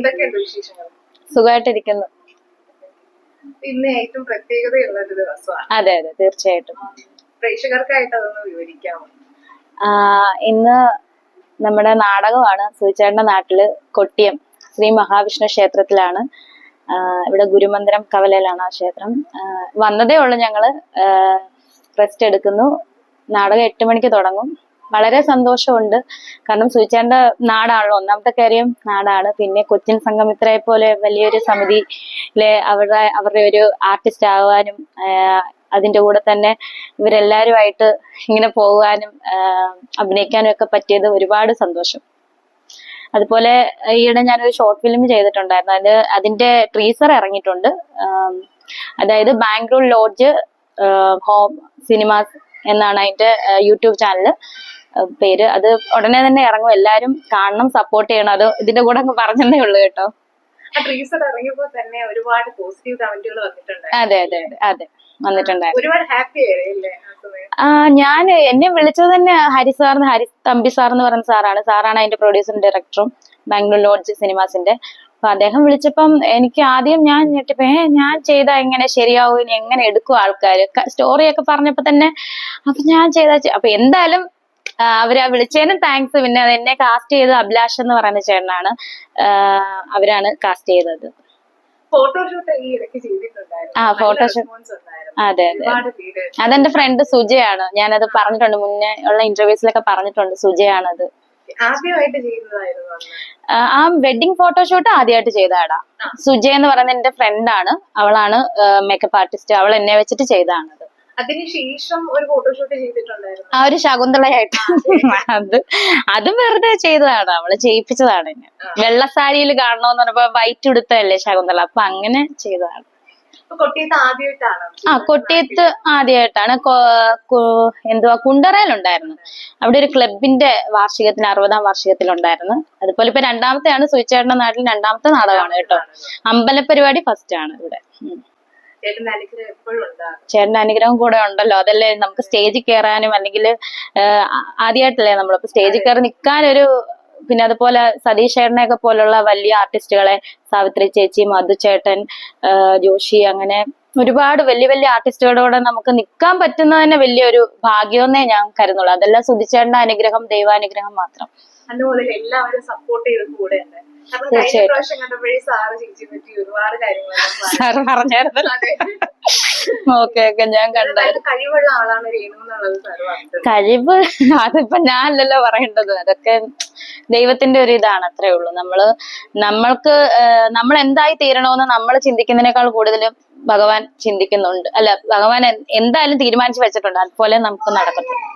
എന്തൊക്കെയുണ്ട് വിശേഷങ്ങൾ? സുഖമായിട്ടിരിക്കുന്നു പിന്നെ ഏറ്റവും പ്രത്യേകതയുള്ള ഒരു ദിവസമാണ് അതെ അതെ തീർച്ചയായിട്ടും. പ്രേക്ഷകർക്കായിട്ട് അതൊന്ന് വിവരിക്കാമോ? ഇന്ന് നമ്മുടെ നാടകമാണ് സുചേട്ടന്റെ നാട്ടിൽ കൊട്ടിയം ശ്രീ മഹാവിഷ്ണു ക്ഷേത്രത്തിലാണ്. ഇവിടെ ഗുരുമന്ദിരം കവലയിലാണ് ആ ക്ഷേത്രം. വന്നതേ ഉള്ളൂ ഞങ്ങൾ റെസ്റ്റ് എടുക്കുന്നു. നാടകം എട്ട് മണിക്ക് തുടങ്ങും. വളരെ സന്തോഷമുണ്ട്. കാരണം സൂചേണ്ട നാടാണല്ലോ ഒന്നാമത്തെ കാര്യം നാടാണ്. പിന്നെ കൊച്ചിൻ സംഗമിത്രയെ പോലെ വലിയൊരു സമിതിയിലെ അവരുടെ അവരുടെ ഒരു ആർട്ടിസ്റ്റ് ആവാനും അതിന്റെ കൂടെ തന്നെ ഇവരെല്ലാരുമായിട്ട് ഇങ്ങനെ പോകാനും അഭിനയിക്കാനും ഒക്കെ പറ്റിയത് ഒരുപാട് സന്തോഷം. അതുപോലെ ഈയിടെ ഞാനൊരു ഷോർട്ട് ഫിലിം ചെയ്തിട്ടുണ്ടായിരുന്നു. അത് അതിന്റെ ട്രീസർ ഇറങ്ങിയിട്ടുണ്ട്. അതായത് ബാംഗ്ലൂർ ലോഡ്ജ് ഹോം സിനിമാസ് എന്നാണ് അതിന്റെ യൂട്യൂബ് ചാനൽ. പേര്. അത് ഉടനെ തന്നെ ഇറങ്ങും. എല്ലാരും കാണണം സപ്പോർട്ട് ചെയ്യണം. അത് ഇതിന്റെ കൂടെ അങ്ങ് പറഞ്ഞതേ ഉള്ളൂ കേട്ടോ. തന്നെ ഒരുപാട് പോസിറ്റീവ് കമന്റുകൾ വന്നിട്ടുണ്ട് അതെ അതെ അതെ അതെ. വന്നിട്ടുണ്ടായിരുന്നു. ഒരുപാട് ഹാപ്പി ആ ഞാൻ എന്നെ വിളിച്ചത് തന്നെ ഹരി സാറിന് ഹരി തമ്പി സാർ എന്ന് പറയുന്ന സാറാണ് സാറാണ് അതിന്റെ പ്രൊഡ്യൂസറും ഡയറക്ടറും ബാംഗ്ലൂർ ലോഡ്ജ് സിനിമാസിന്റെ. അപ്പൊ അദ്ദേഹം വിളിച്ചപ്പം എനിക്ക് ആദ്യം ഞാൻ ഞെട്ടിപ്പോ ഏ ഞാൻ ചെയ്താ എങ്ങനെ ശരിയാവും? എങ്ങനെ എടുക്കും ആൾക്കാര്? സ്റ്റോറിയൊക്കെ പറഞ്ഞപ്പോ തന്നെ അപ്പൊ ഞാൻ ചെയ്താ അപ്പൊ എന്തായാലും അവർ വിളിച്ചതിനും താങ്ക്സ് പിന്നെ എന്നെ കാസ്റ്റ് ചെയ്തത് അഭിലാഷ് എന്ന് പറയുന്ന ചേട്ടനാണ്. അവരാണ് കാസ്റ്റ് ചെയ്തത്. ഫോട്ടോഷൂട്ട് ഈ ഇടയ്ക്ക് ചെയ്തിട്ടുണ്ടായിരുന്നു. ആ, ഫോട്ടോഷൂട്ട്. അതെ അതെ. അതെന്റെ ഫ്രണ്ട് സുജയാണ്. ഞാനത് പറഞ്ഞിട്ടുണ്ട്. മുന്നേ ഉള്ള ഇന്റർവ്യൂസിലൊക്കെ പറഞ്ഞിട്ടുണ്ട്. സുജയാണത്. ആ, വെഡിങ് ഫോട്ടോഷൂട്ട് ആദ്യമായിട്ട് ചെയ്താടാ സുജയ എന്ന് പറയുന്ന എന്റെ ഫ്രണ്ടാണ് അവളാണ് മേക്കപ്പ് ആർട്ടിസ്റ്റ് അവൾ എന്നെ വെച്ചിട്ട് ചെയ്തതാണത് അതിനുശേഷം ഒരു ഫോട്ടോഷൂട്ട് ചെയ്തിട്ടുണ്ടായിരുന്നു. ആ ഒരു ശകുന്തളയായിട്ട്. അത്. അതും വെറുതെ ചെയ്തതാണ്. അവൾ ചെയ്യിപ്പിച്ചതാണ് വെള്ള സാരിയിൽ കാണണോന്ന് പറഞ്ഞപ്പോ വൈറ്റ് ഉടുത്തല്ലേ ശകുന്തള? അപ്പൊ അങ്ങനെ ചെയ്തതാണ്. അപ്പൊ കൊട്ടിയത്ത് ആദ്യമായിട്ടാണ് ആ കൊട്ടിയത്ത് ആദ്യമായിട്ടാണ് എന്തുവാ കുണ്ടറയിലുണ്ടായിരുന്നു അവിടെ ഒരു ക്ലബിന്റെ വാർഷികത്തിന് അറുപതാം വാർഷികത്തിലുണ്ടായിരുന്നു. അതുപോലെ ഇപ്പൊ രണ്ടാമത്തെയാണ് സുയിച്ചേട്ടന്റെ നാട്ടിൽ രണ്ടാമത്തെ നാടകമാണ് കേട്ടോ. അമ്പലപരിപാടി ഫസ്റ്റ് ആണ് ഇവിടെ. ചേട്ടന്റെ അനുഗ്രഹം കൂടെ ഉണ്ടല്ലോ. അതല്ലേ നമുക്ക് സ്റ്റേജിൽ കയറാനും അല്ലെങ്കിൽ ആദ്യമായിട്ടല്ലേ നമ്മളിപ്പോ സ്റ്റേജിൽ കയറി നിൽക്കാനൊരു പിന്നെ അതുപോലെ സതീഷ് ചേട്ടനെയൊക്കെ പോലുള്ള വലിയ ആർട്ടിസ്റ്റുകളെ സാവിത്രി ചേച്ചി മധു ചേട്ടൻ ജോഷി അങ്ങനെ ഒരുപാട് വലിയ വലിയ ആർട്ടിസ്റ്റുകളോടെ നമുക്ക് നിൽക്കാൻ പറ്റുന്ന തന്നെ വലിയൊരു ഭാഗ്യമെന്നേ ഞാൻ കരുതുള്ളൂ അതെല്ലാം സുധിച്ചേണ്ട അനുഗ്രഹം ദൈവാനുഗ്രഹം മാത്രം. എല്ലാവരും സപ്പോർട്ട് ചെയ്ത് കൂടെ തീർച്ചയായിട്ടും. സാർ കണ്ടപ്പോഴേ ഓക്കെ ഓക്കെ ഞാൻ കണ്ടായിരുന്നു കഴിവുള്ള ആളാണ് രേണു എന്നുള്ളത് സാറ് പറഞ്ഞിട്ടുണ്ട്. കഴിവ്? അതിപ്പോ ഞാനല്ലല്ലോ പറയേണ്ടത്. അതൊക്കെ ദൈവത്തിന്റെ ഒരു ഇതാണ് അത്രേ ഉള്ളൂ. നമ്മൾ നമ്മൾക്ക് നമ്മൾ എന്തായി തീരണമെന്ന് നമ്മൾ ചിന്തിക്കുന്നതിനേക്കാൾ കൂടുതൽ ഭഗവാൻ ചിന്തിക്കുന്നുണ്ട്. അല്ല ഭഗവാൻ എന്തായാലും തീരുമാനിച്ചു വെച്ചിട്ടുണ്ട്. അതുപോലെ നമുക്ക് നടക്കത്തുള്ളൂ